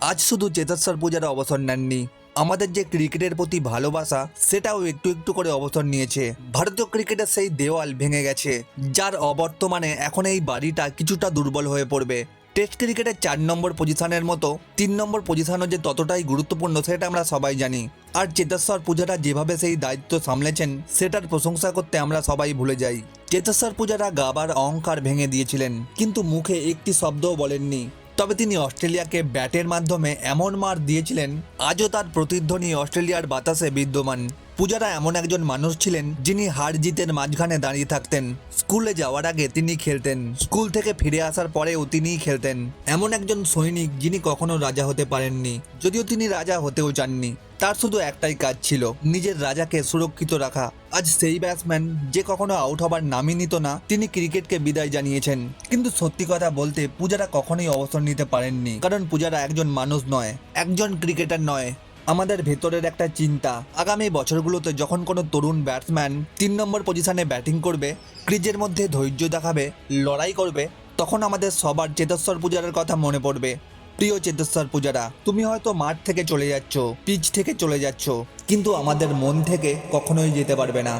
আজ শুধু চেতেশ্বর পূজারা অবসর নেননি। আমাদের যে ক্রিকেটের প্রতি ভালোবাসা, সেটাও একটু একটু করে অবসর নিয়েছে। ভারতীয় ক্রিকেটের সেই দেওয়াল ভেঙে গেছে, যার অবর্তমানে এখন এই বাড়িটা কিছুটা দুর্বল হয়ে পড়বে। টেস্ট ক্রিকেটের চার নম্বর পজিশনের মতো, তিন নম্বর পজিশনও যে ততটাই গুরুত্বপূর্ণ, সেটা আমরা সবাই জানি। আর চেতেশ্বর পূজারা যেভাবে সেই দায়িত্ব সামলেছেন, সেটার প্রশংসা করতে আমরা সবাই ভুলে যাই। চেতেশ্বর পূজারা গাবার অহংকার ভেঙে দিয়েছিলেন, কিন্তু মুখে একটি শব্দও বলেননি। তবে তিনি অস্ট্রেলিয়াকে ব্যাটের মাধ্যমে এমন মার দিয়েছিলেন, আজও তার প্রতিধ্বনি অস্ট্রেলিয়ার বাতাসে বিদ্যমান। পূজারা এমন একজন মানুষ ছিলেন, যিনি হার জিতের মাঝখানে দাঁড়িয়ে থাকতেন। স্কুলে যাওয়ার আগে তিনি খেলতেন। স্কুল থেকে ফিরে আসার পরেও তিনিই খেলতেন। এমন একজন সৈনিক যিনি কখনো রাজা হতে পারেননি, যদিও তিনি রাজা হতেও চাননি। তার শুধু একটাই কাজ ছিল, নিজের রাজাকে সুরক্ষিত রাখা। আজ সেই ব্যাটসম্যান যে কখনো আউট হবার নামই নিত না, তিনি ক্রিকেটকে বিদায় জানিয়েছেন। কিন্তু সত্যি কথা বলতে, পূজারা কখনোই অবসর নিতে পারেননি, কারণ পূজারা একজন মানুষ নয়, একজন ক্রিকেটার নয়। আমাদের ভেতরের একটা চিন্তা, আগামী বছরগুলোতে যখন কোনো তরুণ ব্যাটসম্যান তিন নম্বর পজিশনে ব্যাটিং করবে, ক্রিজের মধ্যে ধৈর্য দেখাবে, লড়াই করবে, তখন আমাদের সবার চেতেশ্বর পূজারের কথা মনে পড়বে। প্রিয় চেতেশ্বর পূজারা, তুমি হয়তো মাঠ থেকে চলে যাচ্ছ, পিচ থেকে চলে যাচ্ছ, কিন্তু আমাদের মন থেকে কখনোই যেতে পারবে না।